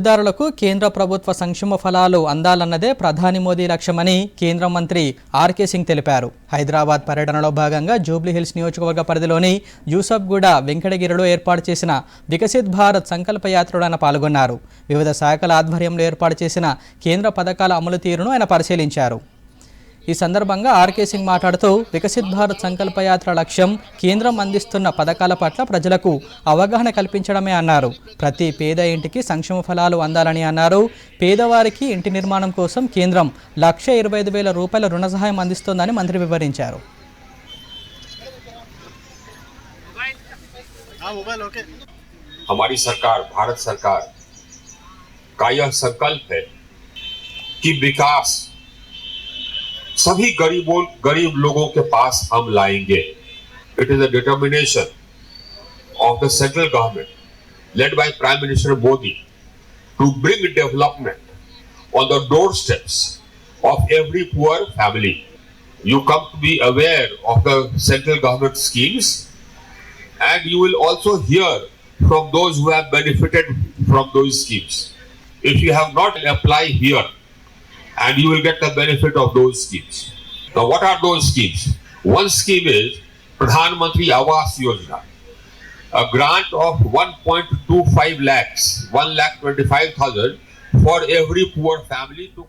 లబ్ధిదారులకు కేంద్ర ప్రభుత్వ సంక్షేమ ఫలాలు అందాలన్నదే ప్రధాని మోదీ లక్ష్యమని కేంద్ర మంత్రి ఆర్కే సింగ్ తెలిపారు. హైదరాబాద్ పర్యటనలో భాగంగా జూబ్లీహిల్స్ నియోజకవర్గ పరిధిలోని యూసఫ్గూడ వెంకటగిరిలో ఏర్పాటు చేసిన వికసిత్ భారత్ సంకల్ప యాత్రలో ఆయన పాల్గొన్నారు. వివిధ శాఖల ఆధ్వర్యంలో ఏర్పాటు చేసిన కేంద్ర పథకాల అమలు తీరును ఆయన పరిశీలించారు. ఈ సందర్భంగా ఆర్కే సింగ్ మాట్లాడుతూ వికసిత్ భారత్ సంకల్ప యాత్ర లక్ష్యం కేంద్రం అందిస్తున్న పథకాల పట్ల ప్రజలకు అవగాహన కల్పించడమే అన్నారు ప్రతి పేద ఇంటికి సంక్షేమ ఫలాలు అందాలని అన్నారు పేదవారికి ఇంటి నిర్మాణం కోసం కేంద్రం లక్ష ఇరవై ఐదు వేల రూపాయల రుణ సహాయం అందిస్తోందని మంత్రి వివరించారు हाँ मोबाइल ओके हमारी सरकार भारत सरकार का यह संकल्प है कि विकास सभी गरीबों, गरीब लोगों के पास हम लाएँगे। It is a determination of the central government led by prime minister Modi to bring development on the door steps of every poor family you come to be aware of the central government schemes and you will also hear from those who benefited from those schemes if you have not apply here and you will get the benefit of those schemes. Now, what are those schemes? One scheme is Pradhan Mantri Awas Yojana, a grant of 1.25 lakhs, 1 lakh 25,000 for every poor family to.